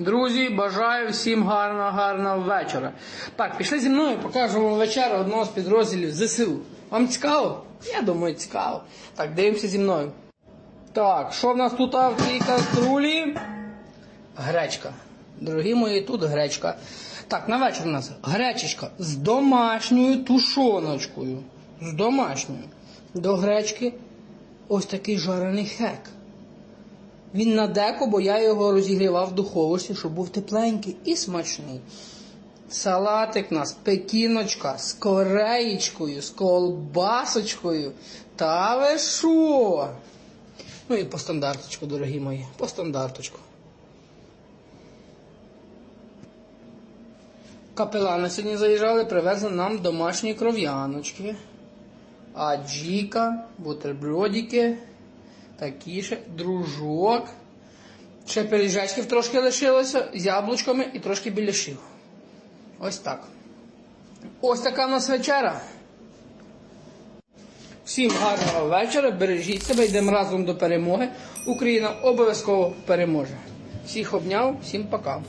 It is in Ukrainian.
Друзі, бажаю всім гарного, гарного вечора. Так, пішли зі мною, покажу вам вечеру одного з підрозділів ЗСУ. Вам цікаво? Я думаю, цікаво. Так, дивимося зі мною. Так, що в нас тут в цій каструлі? Гречка. Дорогі мої, тут гречка. Так, на вечір у нас гречечка з домашньою тушоночкою. З домашньою. До гречки ось такий жарений хек. Він на деко, бо я його розігрівав в духовості, щоб був тепленький і смачний. Салатик у нас, пекіночка з кореєчкою, з колбасочкою. Та ви що? Ну і по стандарточку, дорогі мої, по стандарточку. Капелани сьогодні заїжджали, привезли нам домашні кров'яночки. Аджіка, бутербродики, такі ще, дружок. Ще пиріжечків трошки лишилося з яблучками і трошки біляшів. Ось так. Ось така в нас вечера. Всім гарного вечора, бережіть себе, йдемо разом до перемоги. Україна обов'язково переможе. Всіх обняв, всім пока.